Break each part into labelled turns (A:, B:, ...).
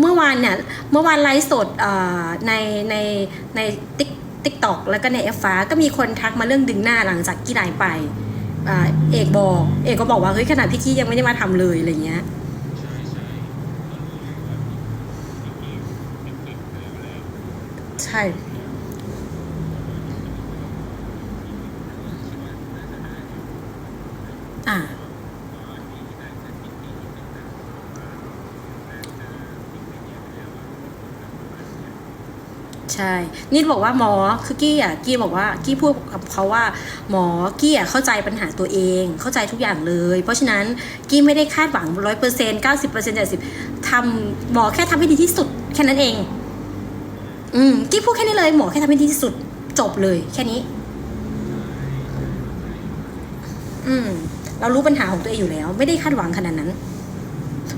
A: เมื่อวานเนี่ยเมื่อวานไลฟ์สดในในในติ๊กติ๊กตอกแล้วก็ในเอฟฟ้าก็มีคนทักมาเรื่องดึงหน้าหลังจากกี้ไลน์ไปอ่าเอกบอก เอกก็บอกว่าเฮ้ยขนาดพี่กี้ยังไม่ได้มาทำเลยอะไรเงี้ยใช่ ช่นี่บอกว่าหมอคือกี้อะกี้บอกว่ากี้พูดกับเขาว่า หมอกี้อะเข้าใจปัญหาตัวเอง เข้าใจทุกอย่างเลย เพราะฉะนั้นกี้ไม่ได้คาดหวังร้อยเปอร์เซ็นต์เก้าสิบเปอร์เซ็นต์เจ็ดสิบทำหมอแค่ทำให้ดีที่สุด แค่นั้นเอง อืมกี้พูดแค่นี้เลย หมอแค่ทำให้ดีที่สุด จบเลย แค่นี้ อืม เรารู้ปัญหาของตัวเองอยู่แล้ว ไม่ได้คาดหวังขนาดนั้น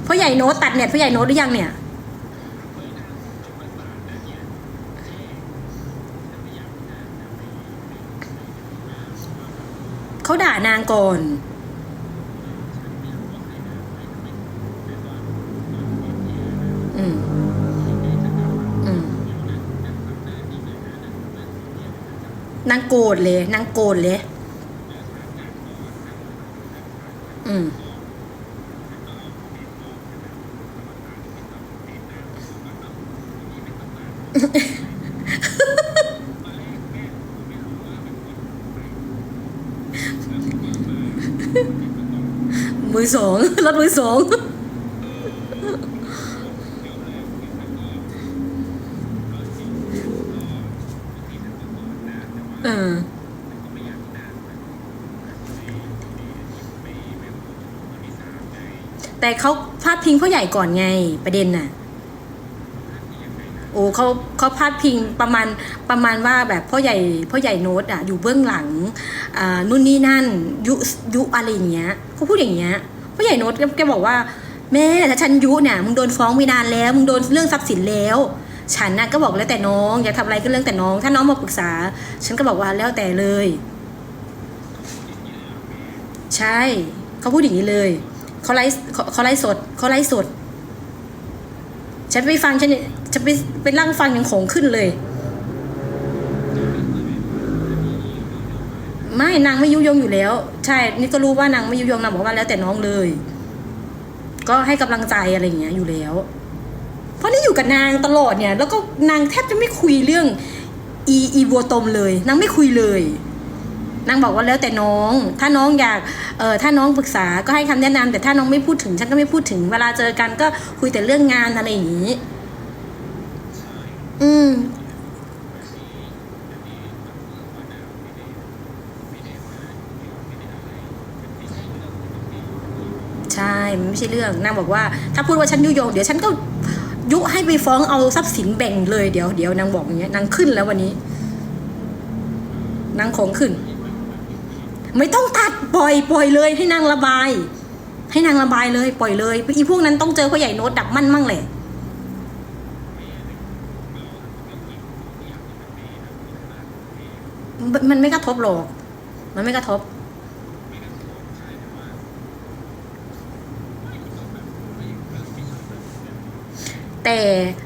A: พ่อใหญ่โน้ตตัดเน็ตพ่อใหญ่โน้ตหรือยังเนี่ย เขาด่านางก่อน อืม อืม นางโกรธเลย นางโกรธเลย อืมอสอง รถมือสองเออแต่เขาพาดพิงพ่อใหญ่ก่อนไงประเด็นน่ะ โอ้เขาเขาพาดพิงประมาณประมาณว่าแบบพ่อใหญ่พ่อใหญ่โน้ตอะอยู่เบื้องหลังอ่านู่นนี่นั่นยุยุอะไรอย่างเงี้ยเขาพูดอย่างเงี้ย พ่อใหญ่โน้ตแกบอกว่า แม่ถ้าฉันยุเนี่ยมึงโดนฟ้องไปนานแล้วมึงโดนเรื่องทรัพย์สินแล้ว ฉันน่ะก็บอกแล้วแต่น้องอย่าทำอะไรก็เรื่องแต่น้อง ถ้าน้องมาปรึกษา ฉันก็บอกว่าแล้วแต่เลย ใช่เขาพูดอย่างนี้เลยเขาไลฟ์เขาไลฟ์สดเขาไลฟ์สดฉันไปฟังฉันจะไปไปนั่งฟังยังของขึ้นเลย ไม่นางไม่ยุยงอยู่แล้ว ใช่นี่ก็รู้ว่านางไม่ยุยงนางบอกว่าแล้วแต่น้องเลย ก็ให้กำลังใจอะไรอย่างเงี้ยอยู่แล้ว เพราะนี่อยู่กับนางตลอดเนี่ย แล้วก็นางแทบจะไม่คุยเรื่อง อีอีบัวตมเลยนางไม่คุยเลยนางบอกว่าแล้วแต่น้อง ถ้าน้องอยาก เออถ้าน้องปรึกษาก็ให้คำแนะนำแต่ถ้าน้องไม่พูดถึง ฉันก็ไม่พูดถึง เวลาเจอกันก็คุยแต่เรื่องงานอะไรอย่างนี้ อืม ใช่มันไม่ใช่เรื่องนางบอกว่า ถ้าพูดว่าฉันยุยงเดี๋ยวฉันก็ยุให้ไปฟ้องเอาทรัพย์สินแบ่งเลยเดี๋ยวเดี๋ยวนางบอกอย่างเงี้ยนางขึ้นแล้ววันนี้นางของขึ้น ไม่ต้องตัดปล่อยปล่อยเลย ให้นางระบาย ให้นางระบายเลยปล่อยเลยอีพวกนั้นต้องเจอพ่อใหญ่โน้ตดับมั่นมั่งแหละมันมันไม่กระทบหรอก มันไม่กระทบ แต่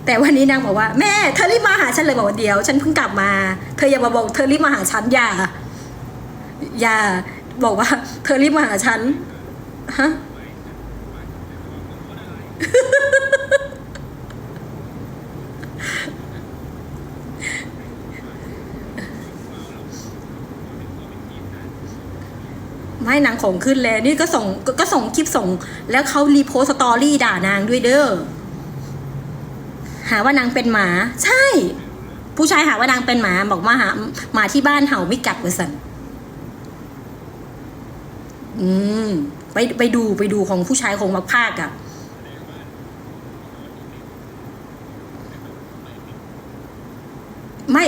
A: แต่วันนี้นางบอกว่าแม่เธอรีบมาหาฉันเลยบอกว่าเดี๋ยว ฉันเพิ่งกลับมา เธออย่ามาบอกเธอรีบมาหาฉันอย่า อย่าบอกว่า เธอรีบมาหาฉันฮะไม่นางของขึ้นแล้วนี่ก็ส่งก็ส่งคลิปส่ง แล้วเขารีโพสตอรี่ด่านางด้วยเด้อ หาว่านางเป็นหมา ใช่ ผู้ชายหาว่านางเป็นหมา บอกมาหาหมาที่บ้านเห่าไม่กัดเวอร์สันอืมไปไปดูไปดูของผู้ชายของมักภาคอะไม่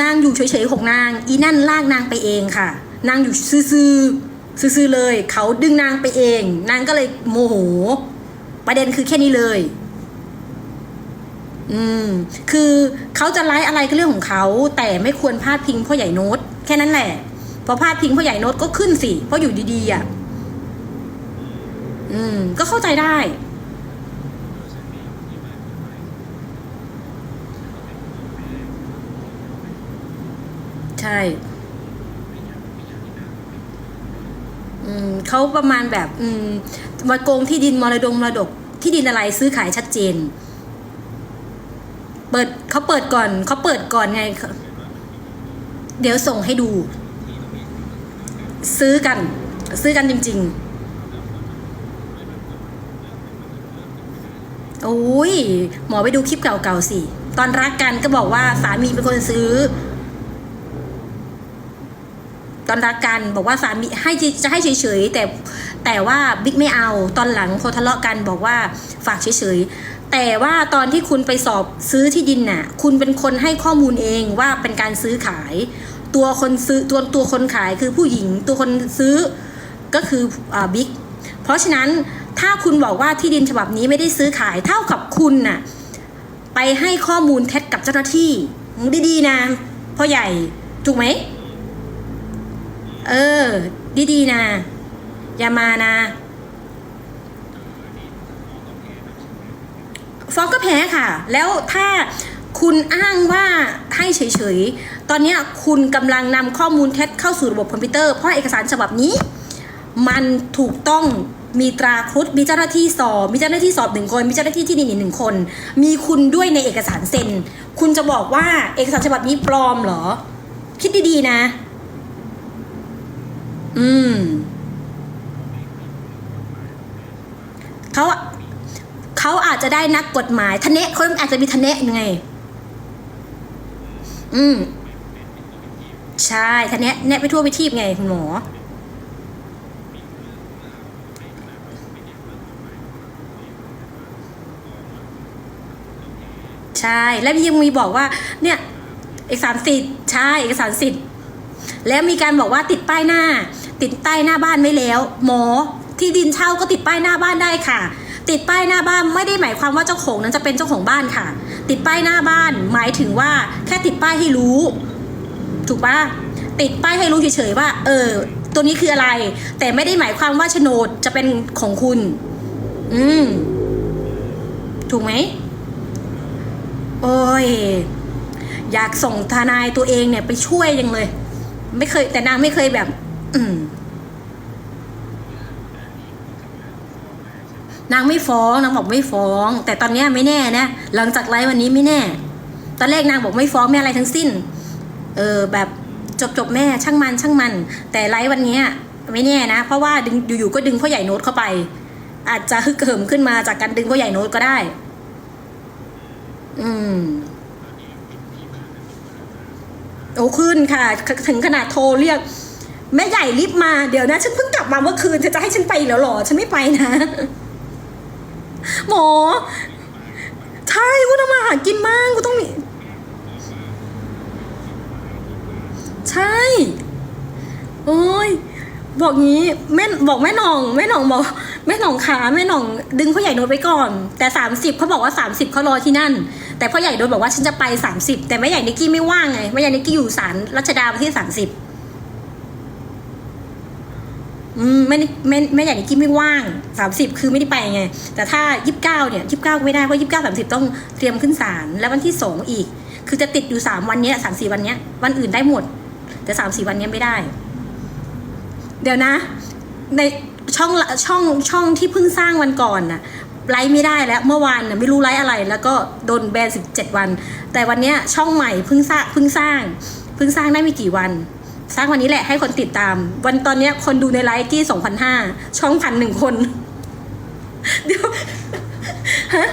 A: นางอยู่เฉยๆของนาง อีนั่นลากนางไปเองค่ะ นางอยู่ซื่อๆซื่อๆเลย เขาดึงนางไปเอง นางก็เลยโมโห ประเด็นคือแค่นี้เลย อืม คือเขาจะไลฟ์อะไรก็เรื่องของเขา แต่ไม่ควรพาดพิงพ่อใหญ่โน้ตแค่นั้นแหละพอพาดพิงพ่อใหญ่โน้ตก็ขึ้นสิเพราะอยู่ดีๆอะอืม ก็เข้าใจได้ ใช่ อืมเขาประมาณแบบ อืมมาโกงที่ดินมรดงมรดกที่ดินอะไรซื้อขายชัดเจน เขาเปิดก่อนเขาเปิดก่อนไง เดี๋ยวส่งให้ดู ซื้อกัน ซื้อกันจริง ๆ โอ้ย หมอไปดูคลิปเก่าๆสิ ตอนรักกันก็บอกว่าสามีเป็นคนซื้อ ตอนรักกันบอกว่าสามีให้จะให้เฉยๆแต่แต่ว่าบิ๊กไม่เอาตอนหลังพอทะเลาะกันบอกว่าฝากเฉยๆ แต่ว่าตอนที่คุณไปสอบซื้อที่ดินน่ะ คุณเป็นคนให้ข้อมูลเองว่าเป็นการซื้อขาย ตัวคนซื้อตัวตัวคนขายคือผู้หญิง ตัวคนซื้อก็คืออ่าบิ๊กเพราะฉะนั้นถ้าคุณบอกว่าที่ดินฉบับนี้ไม่ได้ซื้อขายเท่ากับคุณน่ะไปให้ข้อมูลเท็จกับเจ้าหน้าที่ดีๆนะพ่อใหญ่ถูกไหมเออ ดีๆนะอย่ามานะ ฟ้องก็แพ้ค่ะ แล้วถ้าคุณอ้างว่าให้เฉยๆ ตอนนี้คุณกำลังนำข้อมูลเท็จเข้าสู่ระบบคอมพิวเตอร์ เพราะเอกสารฉบับนี้ มันถูกต้องมีตราครุฑมีเจ้าหน้าที่สอบ มีเจ้าหน้าที่สอบหนึ่งคน มีเจ้าหน้าที่ที่ดินอีกหนึ่งคน มีคุณด้วยในเอกสารเซ็น คุณจะบอกว่าเอกสารฉบับนี้ปลอมเหรอ คิดดีๆนะ อืมเขา เขาอาจจะได้นักกฎหมายทะเนะเขาอาจจะมีทะเนะยังไง อืม ใช่ทะเนะแนะไปทั่วไปทีบไงคุณหมอใช่ แล้วยังมีบอกว่า เนี่ย เอกสารสิทธิ์ใช่เอกสารสิทธิ์ แล้วมีการบอกว่าติดป้ายหน้า ติดป้หน้าบ้านไว้แล้ว หมอที่ดินเช่าก็ติดป้ายหน้าบ้านได้ค่ะ ติดป้ายหน้าบ้านไม่ได้หมายความว่าเจ้าของนั้นจะเป็นเจ้าของบ้านค่ะ ติดป้ายหน้าบ้าน หมายถึงว่าแค่ติดป้ายให้รู้ ถูกปะติดป้ายให้รู้เฉยๆว่า เออ ตัวนี้คืออะไร แต่ไม่ได้หมายความว่าโฉนดจะเป็นของคุณ อืม ถูกไหมโอ้ย อยากส่งทนายตัวเองเนี่ยไปช่วยยังเลย ไม่เคยแต่นางไม่เคยแบบ อืม นางไม่ฟ้องนางบอกไม่ฟ้อง แต่ตอนนี้ไม่แน่นะหลังจากไลฟ์วันนี้ไม่แน่ ตอนแรกนางบอกไม่ฟ้องไม่อะไรทั้งสิ้น เออแบบจบจบแม่ช่างมันช่างมัน แต่ไลฟ์วันนี้ไม่แน่นะ เพราะว่าดึงอยู่ๆก็ดึงพ่อใหญ่โน้ตเข้าไป อาจจะฮึกเหิมขึ้นมาจากการดึงพ่อใหญ่โน้ตก็ได้ อืมโอ้ขึ้นค่ะ ถึงขนาดโทรเรียก แม่ใหญ่รีบมาเดี๋ยวนะ ฉันเพิ่งกลับมาเมื่อคืนเธอจะให้ฉันไปแล้วหรอ ฉันไม่ไปนะ หมอ ใช่กูทำมาหากินมากกูต้องมี ใช่ โอ้ย บอกงี้แม่บอกแม่หน่องแม่หน่องบอกแม่หน่องขาแม่หน่อง ดึงพ่อใหญ่โดนไปก่อน แต่สามสิบเขาบอกว่าสามสิบเขารอที่นั่น แต่พ่อใหญ่โดนบอกว่าฉันจะไปสามสิบแต่แม่ใหญ่นิกกี้ไม่ว่างไงแม่ใหญ่นิกกี้อยู่ศาลรัชดาวันที่สามสิบ อืมแม่นิแม่แม่ใหญ่นิกกี้ไม่ว่างสามสิบคือไม่ได้ไปไง แต่ถ้ายี่สิบเก้าเนี่ยยี่สิบเก้าไม่ได้ เพราะยี่สิบเก้าสามสิบต้องเตรียมขึ้นศาลแล้ววันที่สองอีก คือจะติดอยู่สามวันเนี้ยสามสี่วันเนี้ยวันอื่นได้หมด แต่สามสี่วันเนี้ยไม่ได้ เดี๋ยวนะ ในช่องช่องช่องที่เพิ่งสร้างวันก่อนน่ะไลฟ์ไม่ได้แล้วเมื่อวานน่ะไม่รู้ไลฟ์อะไร แล้วก็โดนแบนสิบเจ็ดวัน แต่วันเนี้ยช่องใหม่เพิ่งสร้างเพิ่งสร้างเพิ่งสร้างได้ไม่กี่วัน สร้างวันนี้แหละให้คนติดตาม วันตอนเนี้ยคนดูในไลฟ์ที่สองพันห้าช่องพันหนึ่งคน เดี๋ยวฮะ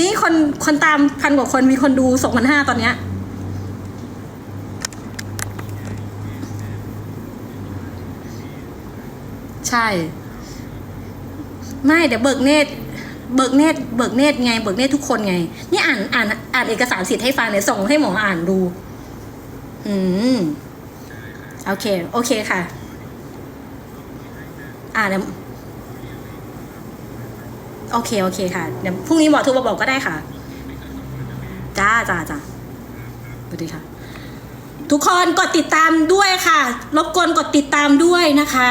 A: นี่คนคนตามพันกว่าคนมีคนดูสองพันห้าตอนเนี้ยใช่ ไม่เดี๋ยวเบิกเนตร เบิกเนตรเบิกเนตรไง เบิกเนตรทุกคนไง นี่อ่านอ่านอ่านเอกสารสิทธิ์ให้ฟังเนี่ยส่งให้หมออ่านดู อืมโอเค โอเคค่ะ อ่าเดี๋ยวโอเค โอเคค่ะ เดี๋ยวพรุ่งนี้หมอโทรมาบอกก็ได้ค่ะ จ้าจ้าจ้าสวัสดีค่ะ ทุกคนกดติดตามด้วยค่ะ รบกวนกดติดตามด้วยนะคะ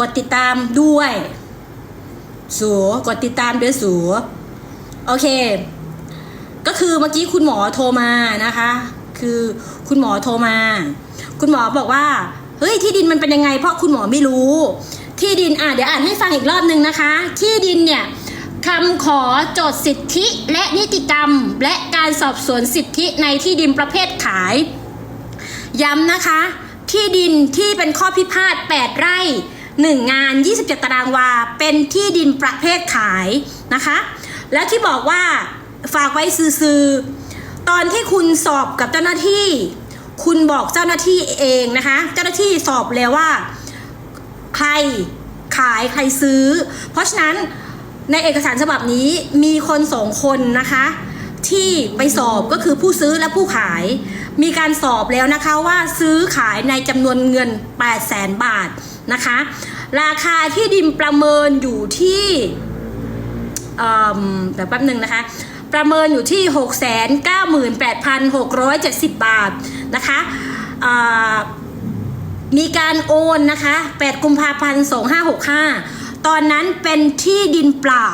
A: กดติดตามด้วย สูกดติดตามด้วยสูโอเค ก็คือเมื่อกี้คุณหมอโทรมานะคะ คือคุณหมอโทรมา คุณหมอบอกว่า เฮ้ยที่ดินมันเป็นยังไง เพราะคุณหมอไม่รู้ ที่ดินอะเดี๋ยวอ่านให้ฟังอีกรอบนึงนะคะ ที่ดินเนี่ยคำขอจดสิทธิและนิติกรรม และการสอบสวนสิทธิในที่ดินประเภทขาย ย้ำนะคะ ที่ดินที่เป็นข้อพิพาท8ไร่ 1 งาน 27 ตารางวา เป็นที่ดินประเภทขายนะคะ แล้วที่บอกว่าฝากไว้ซื้อตอนที่คุณสอบกับเจ้าหน้าที่ คุณบอกเจ้าหน้าที่เองนะคะ เจ้าหน้าที่สอบแล้วว่า ใครขายใครซื้อ เพราะฉะนั้นในเอกสารฉบับนี้มีคนสองคนนะคะ ที่ไปสอบก็คือผู้ซื้อและผู้ขาย มีการสอบแล้วนะคะว่าซื้อขายในจำนวนเงิน 8 0 0แสนบาท นะคะ ราคาที่ดินประเมินอยู่ที่เดี๋ยวแป๊บหนึ่งนะคะ ประเมินอยู่ที่ 698,670 บาทนะคะมีการโอนนะคะ 8 กุมภาพันธ์ 2565 ตอนนั้นเป็นที่ดินเปล่า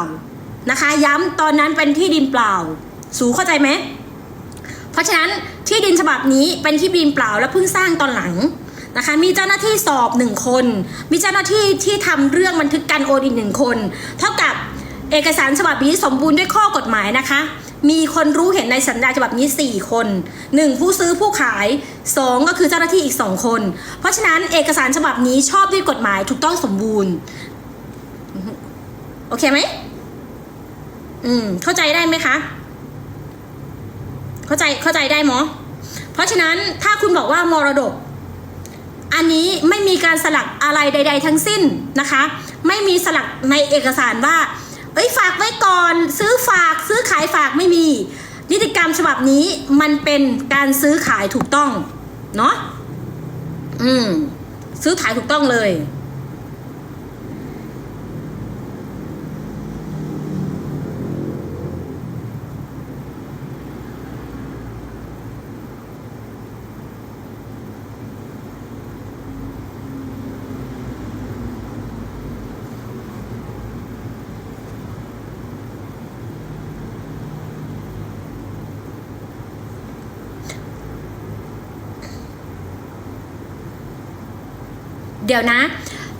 A: นะคะ ย้ำตอนนั้นเป็นที่ดินเปล่า สูเข้าใจไหม เพราะฉะนั้นที่ดินฉบับนี้เป็นที่ดินเปล่าและเพิ่งสร้างตอนหลัง นะคะมีเจ้าหน้าที่สอบหนึ่งคน มีเจ้าหน้าที่ที่ทำเรื่องบันทึกการโอนอีกหนึ่งคน เท่ากับเอกสารฉบับนี้สมบูรณ์ด้วยข้อกฎหมายนะคะ มีคนรู้เห็นในสัญญาฉบับนี้ 4 คน 1. ผู้ซื้อผู้ขาย 2 ก็คือเจ้าหน้าที่อีก 2 คน เพราะฉะนั้นเอกสารฉบับนี้ชอบด้วยกฎหมายถูกต้องสมบูรณ์โอเคไหมอืม เข้าใจได้ไหมคะ เข้าใจเข้าใจได้หมอ เพราะฉะนั้นถ้าคุณบอกว่ามรดก อันนี้ไม่มีการสลักอะไรใด ๆ ทั้งสิ้นนะคะ ไม่มีสลักในเอกสารว่า เอ้ยฝากไว้ก่อนซื้อฝากซื้อขายฝากไม่มี นิติกรรมฉบับนี้มันเป็นการซื้อขายถูกต้อง เนาะอืมซื้อขายถูกต้องเลย เดี๋ยวนะ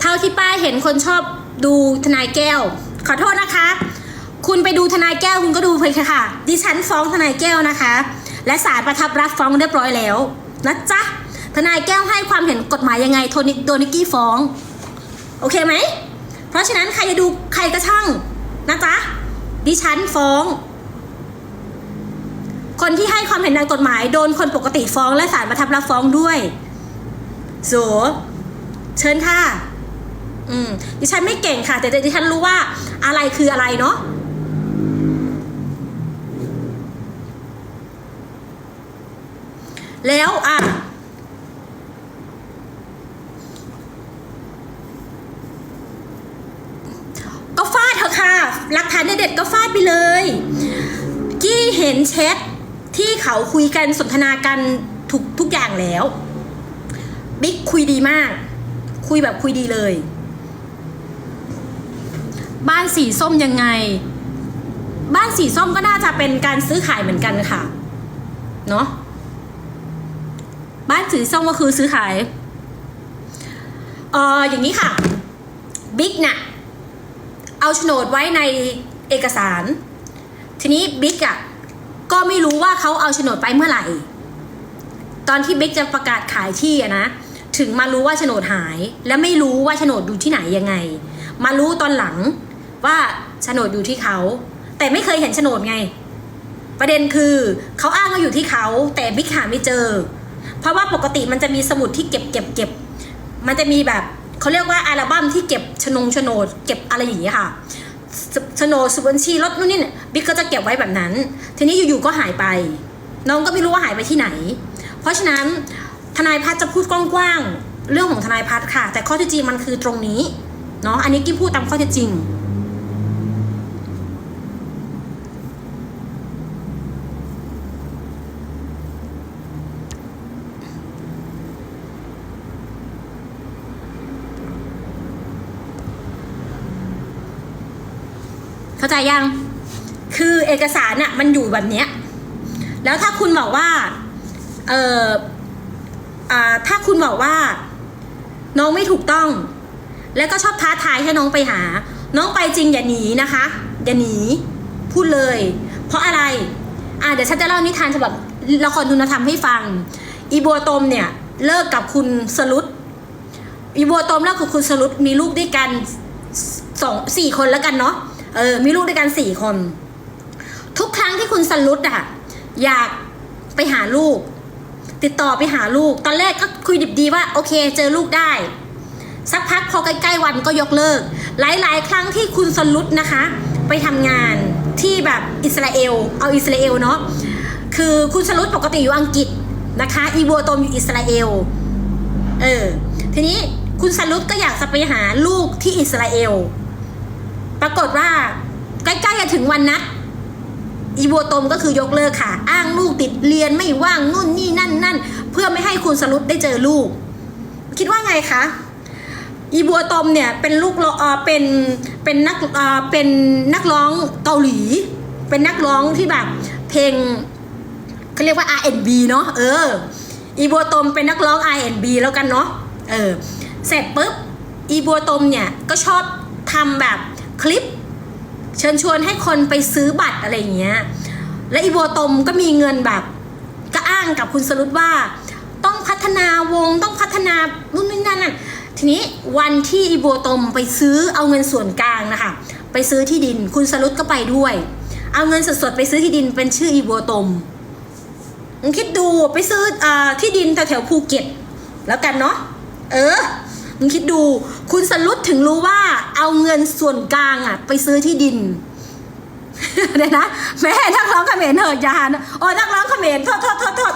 A: เท่าที่ป้าเห็นคนชอบดูทนายแก้ว ขอโทษนะคะ คุณไปดูทนายแก้วคุณก็ดูไปค่ะ ดิฉันฟ้องทนายแก้วนะคะ และศาลประทับรับฟ้องเรียบร้อยแล้วนะจ๊ะทนายแก้วให้ความเห็นกฎหมายยังไงโทนิกโดนิกกี้ฟ้อง โอเคไหม เพราะฉะนั้นใครจะดูใครก็ช่างนะจ๊ะดิฉันฟ้อง คนที่ให้ความเห็นในกฎหมายโดนคนปกติฟ้องและศาลประทับรับฟ้องด้วยโส เชิญค่ะ อืมดิฉันไม่เก่งค่ะ แต่ดิฉันรู้ว่าอะไรคืออะไรเนาะแล้วอะก็ฟาดเถอะค่ะ หลักฐานเด็ดๆก็ฟาดไปเลย กี้เห็นแชทที่เขาคุยกันสนทนากันทุกทุกอย่างแล้ว บิ๊กคุยดีมาก คุยแบบคุยดีเลย บ้านสีส้มยังไง บ้านสีส้มก็น่าจะเป็นการซื้อขายเหมือนกันค่ะ เนาะบ้านสีส้มก็คือซื้อขาย เอออย่างนี้ค่ะ บิ๊กเนี่ยเอาโฉนดไว้ในเอกสาร ทีนี้บิ๊กอะก็ไม่รู้ว่าเขาเอาโฉนดไปเมื่อไหร่ ตอนที่บิ๊กจะประกาศขายที่อะนะ ถึงมารู้ว่าโฉนดหาย และไม่รู้ว่าโฉนดอยู่ที่ไหนยังไง มารู้ตอนหลังว่าโฉนดอยู่ที่เขา แต่ไม่เคยเห็นโฉนดไง ประเด็นคือเขาอ้างว่าอยู่ที่เขา แต่บิ๊กหาไม่เจอ เพราะว่าปกติมันจะมีสมุดที่เก็บเก็บเก็บมันจะมีแบบเขาเรียกว่าอัลบั้มที่เก็บโฉนงโฉนด เก็บอะไรอย่างเงี้ยค่ะสโฉนดสุบัญชีรถนู่นนี่เนี่ยบิ๊กก็จะเก็บไว้แบบนั้น ทีนี้อยู่ๆก็หายไป น้องก็ไม่รู้ว่าหายไปที่ไหน เพราะฉะนั้น ทนายพัฒน์จะพูดกว้างๆเรื่องของทนายพัฒน์ค่ะ แต่ข้อเท็จจริงมันคือตรงนี้เนาะอันนี้กิ๊พูดตามข้อเท็จจริงเข้าใจยัง คือเอกสารน่ะมันอยู่แบบเนี้ย แล้วถ้าคุณบอกว่า เอออ่า ถ้าคุณบอกว่า น้องไม่ถูกต้อง แล้วก็ชอบท้าทายให้น้องไปหา น้องไปจริงอย่าหนีนะคะ อย่าหนี พูดเลย เพราะอะไร อ่าเดี๋ยวฉันจะเล่านิทานฉบับละครทุนธรรมให้ฟัง อีบัวตมเนี่ยเลิกกับคุณสลุดอีบัวตมเลิกกับคุณสลุดมีลูกด้วยกันสองสี่คนแล้วกันเนาะ เออ มีลูกด้วยกันสี่คน ทุกครั้งที่คุณสลุดอะอยากไปหาลูก ติดต่อไปหาลูก ตอนแรกก็คุยดิบดีว่าโอเค เจอลูกได้ สักพักพอใกล้ๆวันก็ยกเลิก หลายๆ ครั้งที่คุณสลุดนะคะ ไปทำงานที่แบบอิสราเอล เอาอิสราเอลเนาะคือคุณสลุดปกติอยู่อังกฤษนะคะ อีบัวตมอยู่อิสราเอลเออทีนี้คุณสลุดก็อยากจะไปหาลูกที่อิสราเอล ปรากฏว่าใกล้ๆจะถึงวันนัด อีบัวตมก็คือยกเลิกค่ะ อ้างลูกติดเรียนไม่ว่างนู่นนี่นั่นนั่นเพื่อไม่ให้คุณสลุดได้เจอลูก คิดว่าไงคะอีบัวตมเนี่ยเป็นลูกเออเป็นเป็นนักเออเป็นนักร้องเกาหลี เป็นนักร้องที่แบบเพลงเขาเรียกว่า R&B เนาะเอออีบัวตมเป็นนักร้อง R&B แล้วกันเนาะเออเสร็จปุ๊บอีบัวตมเนี่ยก็ชอบทำแบบคลิป เชิญชวนให้คนไปซื้อบัตรอะไรอย่างเงี้ย และอีบัวตมก็มีเงินแบบก็อ้างกับคุณสรุตว่า ต้องพัฒนาวงต้องพัฒนานู่นนี่นั่นน่ะทีนี้วันที่อีบัวตมไปซื้อเอาเงินส่วนกลางนะคะไปซื้อที่ดิน คุณสรุตก็ไปด้วย เอาเงินสดๆไปซื้อที่ดินเป็นชื่ออีบัวตมมึงคิดดูไปซื้ออที่ดินแถวภูเก็ตแล้วกันเนาะเออ มึงคิดดู คุณสรุตถึงรู้ว่า เอาเงินส่วนกลางอะไปซื้อที่ดินเดี๋ยวนะแม่นักร้องเขมรเหอะอยานะโอ้นักร้องเขมรโทษโทษโทษโทษ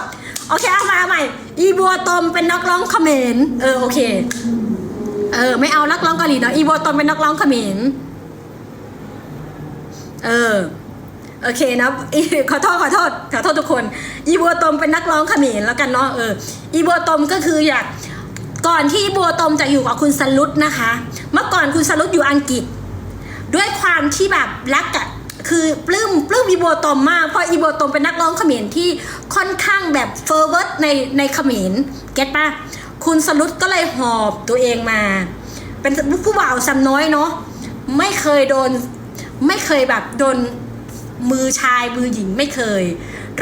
A: โอเคเอามาใหม่ อีบัวตมเป็นนักร้องเขมรเออโอเค เออ ไม่เอานักร้องเกาหลีเนาะอีบัวตมเป็นนักร้องเขมรเออโอเคนะขอโทษขอโทษขอโทษทุกคน อีบัวตมเป็นนักร้องเขมรแล้วกันเนาะเอออีบัวตมก็คืออยาก ก่อนที่อีบัวตมจะอยู่กับคุณสลุดนะคะ เมื่อก่อนคุณสลุดอยู่อังกฤษ ด้วยความที่แบบรักอะคือปลื้มปลื้มอีโบตอมมากเพราะอีโบตอมเป็นนักร้องเขมรที่ค่อนข้างแบบเฟอร์เวิร์ดในในเขมรเก็ตปะคุณสลุดก็เลยหอบตัวเองมา เป็นผู้บ่าวซ้ำน้อยเนาะไม่เคยโดนไม่เคยแบบโดนมือชายมือหญิงไม่เคย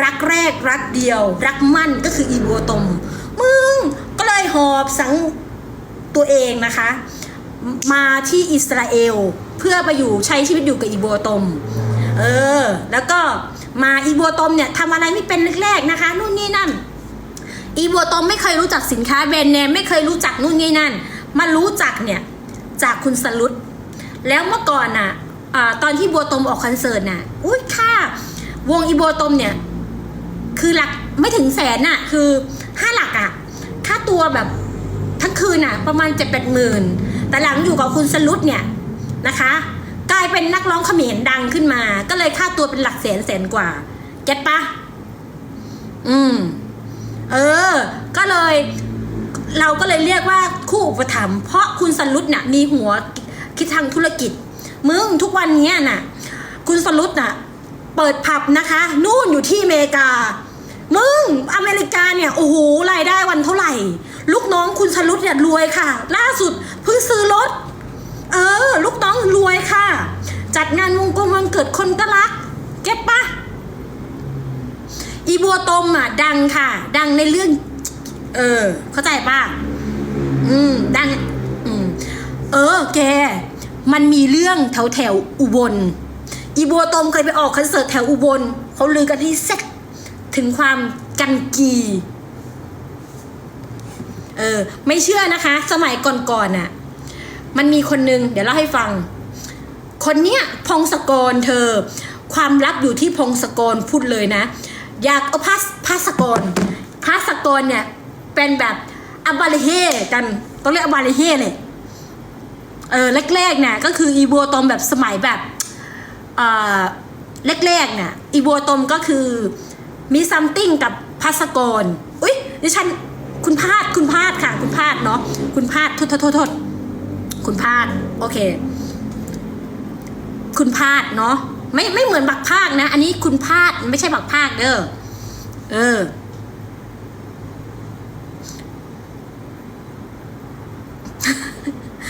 A: รักแรกรักเดียว รักมั่นก็คืออีโบตอม มึงก็เลยหอบสังตัวเองนะคะ มาที่อิสราเอลเพื่อไปอยู่ใช้ชีวิตอยู่กับอีโบัวตม เออ แล้วก็มาอีบัวตมเนี่ยทำอะไรไม่เป็นแรกๆนะคะนู่นนี่นั่น อีบัวตมไม่เคยรู้จักสินค้าแบรนด์เนมไม่เคยรู้จักนู่นนี่นั่น มารู้จักเนี่ยจากคุณสลุดแล้วเมื่อก่อนน่ะตอนที่บัวตมออกคอนเสิร์ตน่ะ อุ้ยค่าวงอีบัวตมเนี่ย คือหลักไม่ถึงแสนน่ะ คือห้าหลัก ตัวแบบทั้งคืนน่ะประมาณเจ็ดแปดหมื่นแต่หลังอยู่กับคุณสลุดเนี่ยนะคะ กลายเป็นนักร้องเขมรดังขึ้นมา ก็เลยค่าตัวเป็นหลักแสนแสนกว่าเก็ตปะอืม เออ ก็เลย เราก็เลยเรียกว่าคู่อุปถัมภ์เพราะคุณสลุดน่ะมีหัวคิดทางธุรกิจ มึงทุกวันเนี้ยน่ะ คุณสลุดน่ะ เปิดผับนะคะ นู่นอยู่ที่อเมริกา มึงอเมริกาเนี่ยโอ้โหรายได้วันเท่าไหร่ ลูกน้องคุณสลุดเนี่ยรวยค่ะ ล่าสุดเพิ่งซื้อรถ เออ ลูกน้องรวยค่ะ จัดงานวงกลมวันเกิดคนก็รัก เก็ตปะอีบัวตมอะดังค่ะ ดังในเรื่อง เออ เข้าใจปะอืม ดัง อืม เออ แก มันมีเรื่องแถวแถวอุบล อีบัวตมเคยไปออกคอนเสิร์ตแถวอุบลเขาลือกันที่แซก ถึงความกันกีเออไม่เชื่อนะคะ สมัยก่อนๆน่ะ มันมีคนนึง เดี๋ยวเล่าให้ฟัง คนเนี้ยพงศกรเธอ ความลับอยู่ที่พงศกรพูดเลยนะ อยากเอาพัสพัสกรพัสกรเนี่ย เป็นแบบอบาลเฮกันต้องเรียกอบาลเฮเลยเออแรกๆเนี่ยก็คืออีบัวตมแบบสมัยแบบเออแรกๆเนี่ยอีบัวตมก็คือ มีซัมติงกับพัสกร อุ้ยดิฉันคุณพาดคุณพาดค่ะ คุณพาดเนาะคุณพาดโทษโทษโทษโทษคุณพาดโอเค คุณพาดเนาะไม่ไม่เหมือนบักภาคนะ อันนี้คุณพาดไม่ใช่บักภาคเด้อเออ